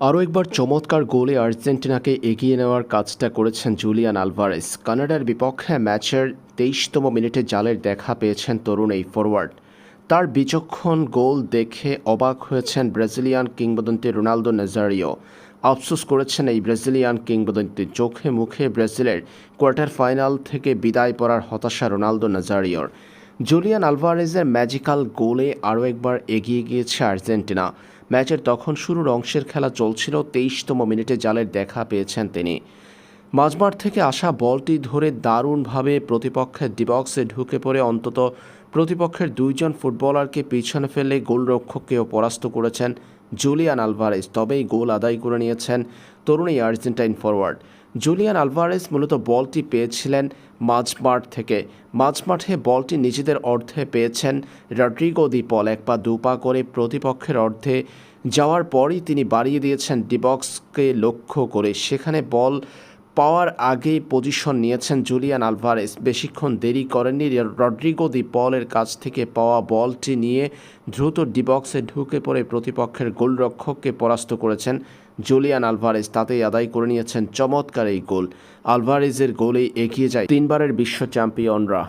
আরও একবার চমৎকার গোলে আর্জেন্টিনাকে এগিয়ে নেওয়ার কাজটা করেছেন জুলিয়ান আলভারেস। কানাডার বিপক্ষে ম্যাচের তেইশতম মিনিটে জালের দেখা পেয়েছেন তরুণ এই ফরওয়ার্ড তার বিচক্ষণ গোল দেখে অবাক হয়েছেন ব্রাজিলিয়ান কিংবদন্তি রোনালদো নেজারিও। আফসোস করেছেন এই ব্রাজিলিয়ান কিংবদন্তি। চোখে মুখে ব্রাজিলের কোয়ার্টার ফাইনাল থেকে বিদায় পড়ার হতাশা রোনালদো নাজারিওর। জুলিয়ান আলভারেজের ম্যাজিক্যাল গোলে আরও একবার এগিয়ে গিয়েছে আর্জেন্টিনা। ম্যাচের তখন শুরুর অংশের খেলা চলছিল তেইশতম মিনিটে জালের দেখা পেয়েছেন তিনি। মাঝমাঠ থেকে আসা বলটি ধরে দারুণভাবে প্রতিপক্ষের ডিবক্সে ঢুকে পড়ে। অন্তত প্রতিপক্ষের দুইজন ফুটবলারকে পিছনে ফেলে গোলরক্ষককেও পরাস্ত করেছেন জুলিয়ান আলভারেজ, তবেই গোল আদায় করে নিয়েছেন তরুণী আর্জেন্টাইন ফরওয়ার্ড জুলিয়ান আলভারেস মূলত বলটি পেয়েছিলেন মাঝমাঠ থেকে। মাঝমাঠে বলটি নিজেদের অর্ধে পেয়েছেন রড্রিগো দি পল, এক পা দুপা করে প্রতিপক্ষের অর্ধে যাওয়ার পরই তিনি বাড়িয়ে দিয়েছেন ডিবক্সকে লক্ষ্য করে। সেখানে বল পাওয়ার আগেই পজিশন নিয়েছেন জুলিয়ান আলভারেস। বেশিক্ষণ দেরি করেননি রড্রিগো দি পলের কাছ থেকে পাওয়া বলটি নিয়ে দ্রুত ডিবক্সে ঢুকে পড়ে প্রতিপক্ষের গোলরক্ষককে পরাস্ত করেছেন জুলিয়ান আলভারেজ তাতেই আদায় করে নিয়েছেন চমৎকার এই গোল। আলভারেজের গোলেই এগিয়ে যায় তিনবারের বিশ্ব চ্যাম্পিয়নরা।